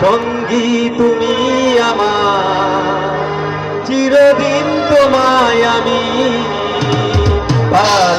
সঙ্গী তুমি আমার। চিরদিন তোমায় আমি পা